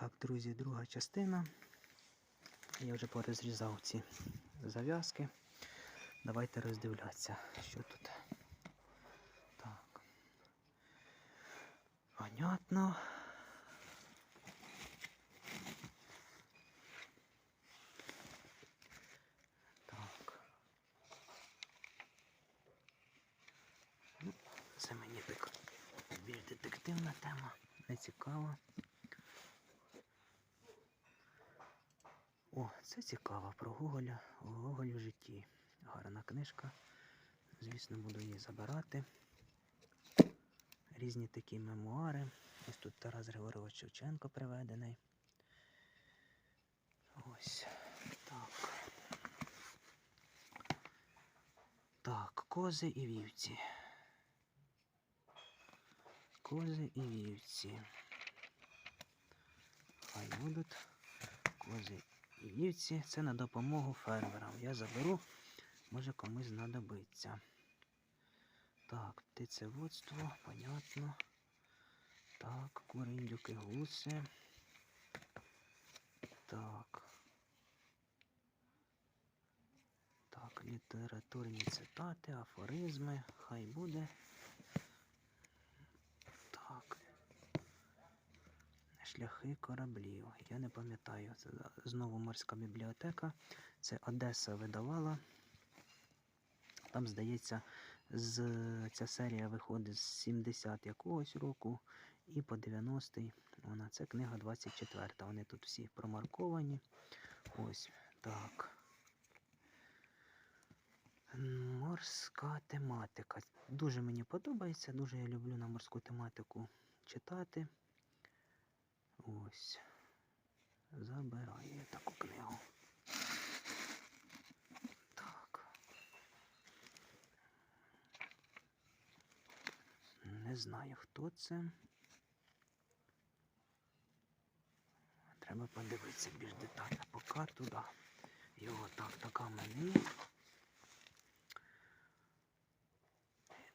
Так, друзі, друга частина. Я вже порозрізав ці зав'язки. Давайте роздивлятися, що тут. Так. Понятно. Так. Ну, це мені так більш детективна тема, не цікава. О, це цікаво про Гоголя, Гоголь в житті. Гарна книжка. Звісно, буду її забирати. Різні такі мемуари. Ось тут Тарас Григорович Шевченко приведений. Ось. Так. Так, кози і вівці. Кози і вівці. Хай будуть кози і вівці. Це на допомогу фермерам. Я заберу, може комусь знадобиться. Так, птицеводство, понятно. Так, кури, індюки, гуси. Так. Так, літературні цитати, афоризми. Хай буде. Шляхи кораблів. Я не пам'ятаю. Це знову морська бібліотека. Це Одеса видавала. Там, здається, з, ця серія виходить з 70 якогось року і по 90-й. Вона це книга 24. Вони тут всі промарковані. Ось так. Морська тематика. Дуже мені подобається, дуже я люблю на морську тематику читати. Ось. Забираю таку книгу. Так. Не знаю, хто це. Треба подивитися більш детально. Поки туди. Його так, така мені.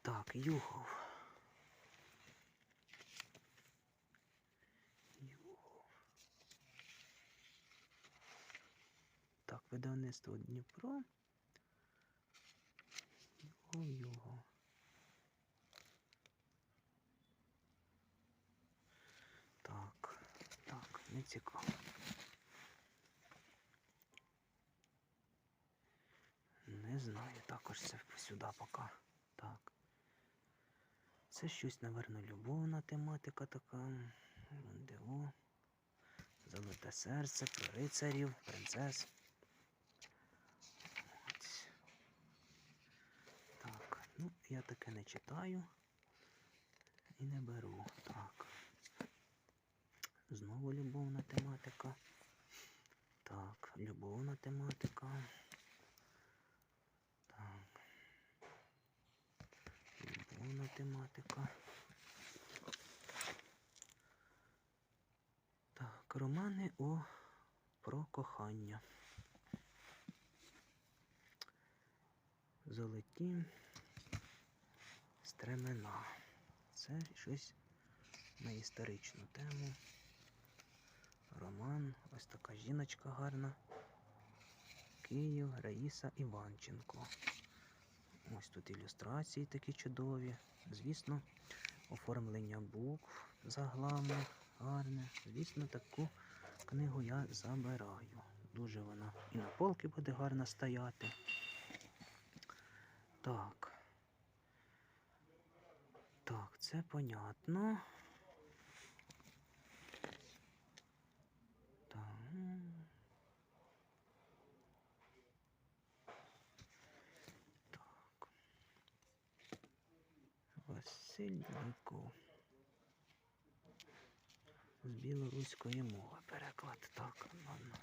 Так, Югов. Видавництво Дніпро. Югов, Югов. Так, так, не цікаво. Не знаю, також це сюди поки. Так. Це щось, напевно, любовна тематика така. Диво. Золоте серце, про рицарів, принцес. Ось. Так, ну, я таке не читаю і не беру. Так. Знову любовна тематика. Так, любовна тематика. Так. Любовна тематика. Так, романи о про кохання. Золоті стремена. Це щось на історичну тему. Роман, ось така жіночка гарна. Київ, Раїса Іванченко. Ось тут ілюстрації такі чудові. Звісно, оформлення букв заглавних гарне. Звісно, таку книгу я забираю. Дуже вона і на полки буде гарно стояти. Так. Це понятно. Так. Так. Василь З білоруської мови переклад. Так, ладно.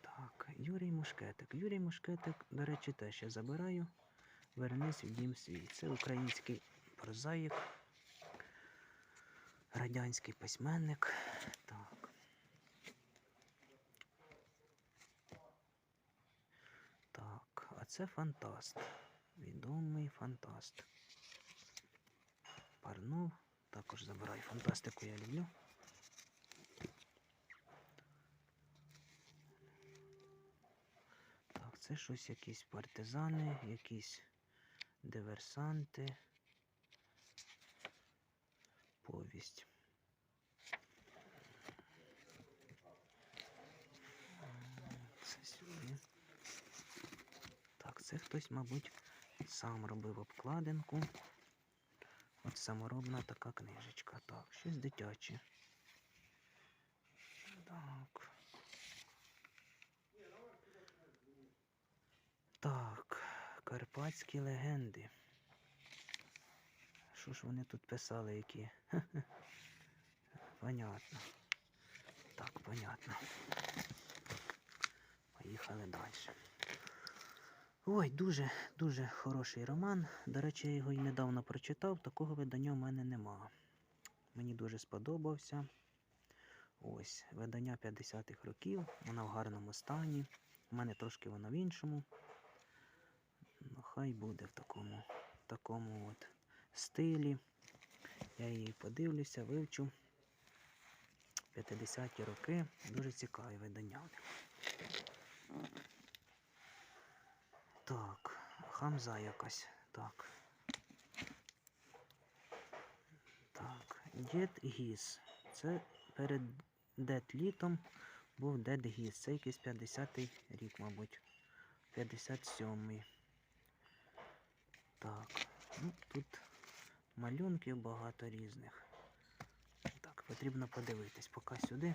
Так, Юрій Мушкетик. Юрій Мушкетик, до речі, теж я забираю. Вернись в дім свій. Це український прозаїк, радянський письменник. Так. Так, а це фантаст. Відомий фантаст. вернув. Також забираю фантастику, я люблю. Так, це щось якісь партизани, якісь диверсанти. Повість. Так, це хтось, мабуть, сам робив обкладинку. От саморобна така книжечка. Так, щось дитяче. Так. Так, карпатські легенди. Що ж вони тут писали, які? Понятно. Так, понятно. Поїхали далі. Ой, дуже, дуже хороший роман. До речі, я його й недавно прочитав, такого видання в мене нема. Мені дуже сподобався. Ось, видання 50-х років, вона в гарному стані. У мене трошки вона в іншому. Хай буде в такому, такому от стилі. Я її подивлюся, вивчу. 50-ті роки. Дуже цікаві видання. Так, хамза якась. Так. Так, дід гіс. Це перед дед літом був дед гіс. Це якийсь 50-й рік, мабуть. 57-й. Так, ну тут малюнків багато різних. Так, потрібно подивитись поки сюди.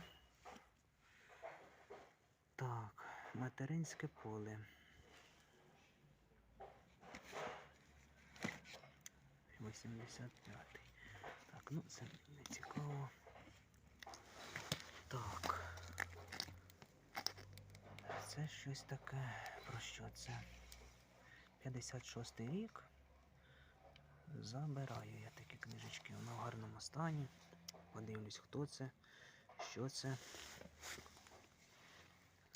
Так, материнське поле. 85. Так, ну це не цікаво. Так. Це щось таке. Про що це? 56 рік. Забираю я такі книжечки. Вона в гарному стані. Подивлюсь, хто це, що це.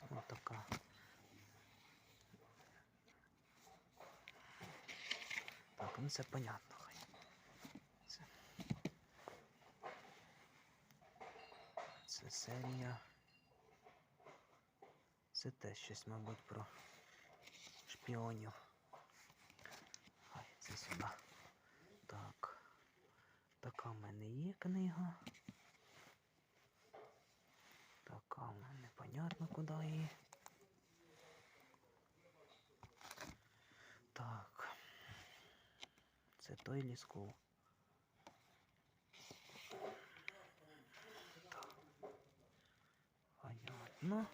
Ось така. Так, ну це понятно. Це, це серія. Це теж щось, мабуть, про шпіонів. Хай, це сюди. Так. Така в мене є книга. Така в мене непонятно куди її. Так. Це той лісков. Так. Понятно.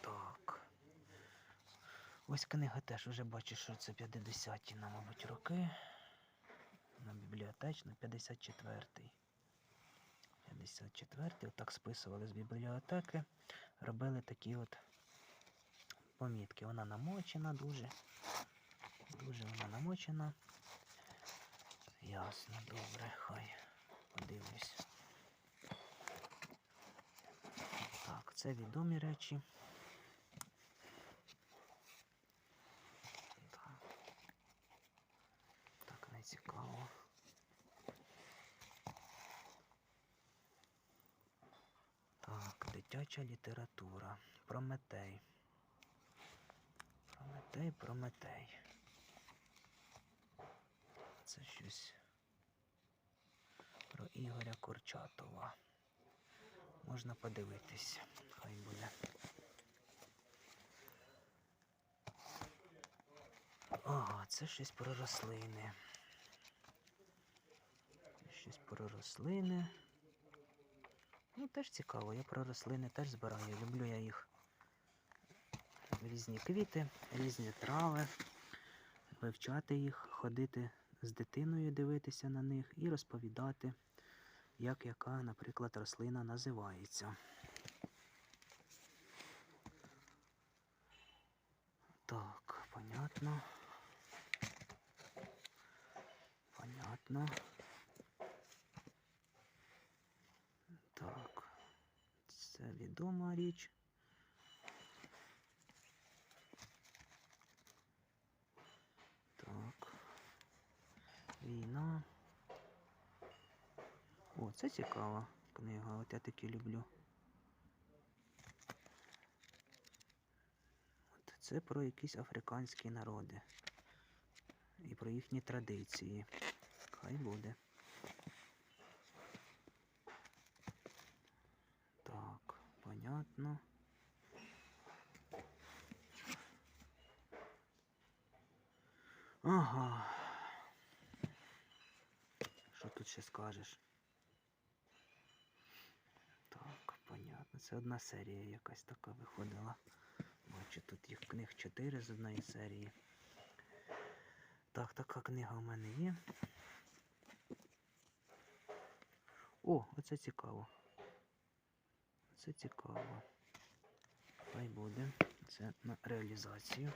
Так. Ось книга теж вже бачу, що це 50-ті, на, мабуть, роки. На бібліотечна 54-й. 54-й. Отак списували з бібліотеки. Робили такі от помітки. Вона намочена дуже. Дуже вона намочена. Ясно, добре, хай. Подивлюсь. Так, це відомі речі. Так, так не цікаво. Так, дитяча література. Прометей. Прометей, Прометей. Це щось про Ігоря Курчатова. Можна подивитись, хай буде. Ага, це щось про рослини. Щось про рослини. Ну, теж цікаво, я про рослини теж збираю. Люблю я їх. Різні квіти, різні трави, вивчати їх, ходити з дитиною, дивитися на них і розповідати, як яка, наприклад, рослина називається. Так, понятно. Понятно. Так, це відома річ. Так. Війна. О, це цікава книга, от я такі люблю. От Це про якісь африканські народи і про їхні традиції. Хай буде. Понятно. Ага. Що тут ще скажеш? Так, понятно. Це одна серія якась така виходила. Бачу, тут їх книг 4 з одної серії. Так, така книга у мене є. О, оце цікаво. Це цікаво. Хай буде. Це на реалізацію.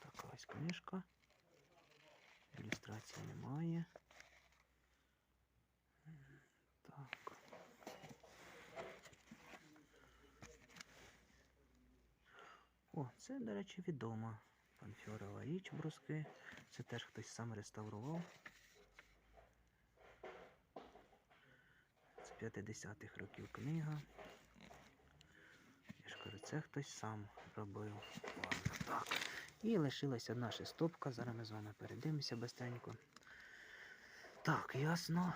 Така ось книжка. Ілюстрації немає. Так. О, це, до речі, відома панфьорова річ бруски. Це теж хтось сам реставрував. 50-х років книга. Я ж кажу, це хтось сам робив. Ладно, так. І лишилась одна шестопка. Зараз ми з вами передивимося быстренько. Так, ясно.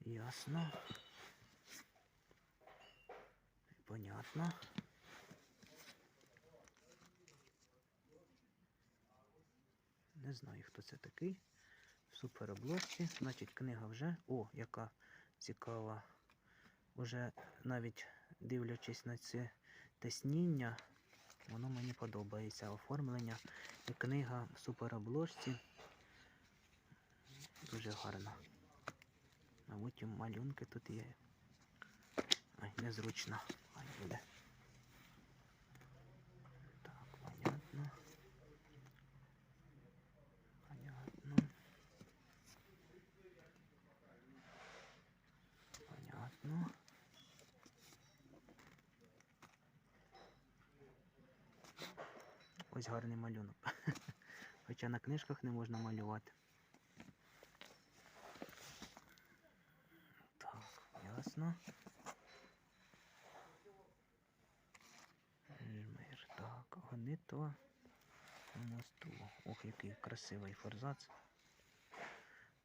Ясно. Понятно. Не знаю, хто це такий. В супероблогці. Значить, книга вже. О, яка цікава. Уже навіть дивлячись на це тесніння, воно мені подобається. Оформлення. І книга в суперобложці. Дуже гарна. Мабуть, і малюнки тут є. Ай, незручно. Ай, буде. Так, понятно. Понятно. Понятно. Ось гарний малюнок. Хоча на книжках не можна малювати. Так, ясно. Жмир, так, гонитва мосту. Ох, який красивий форзац.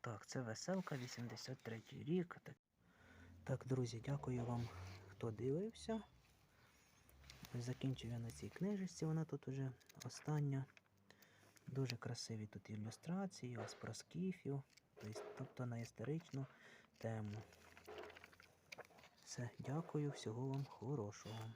Так, це веселка, 83 рік. Так, друзі, дякую вам, хто дивився. Закінчив я на цій книжечці, вона тут уже остання. Дуже красиві тут ілюстрації, ось про скіфів, тобто- тобто на історичну тему. Все, дякую, всього вам хорошого.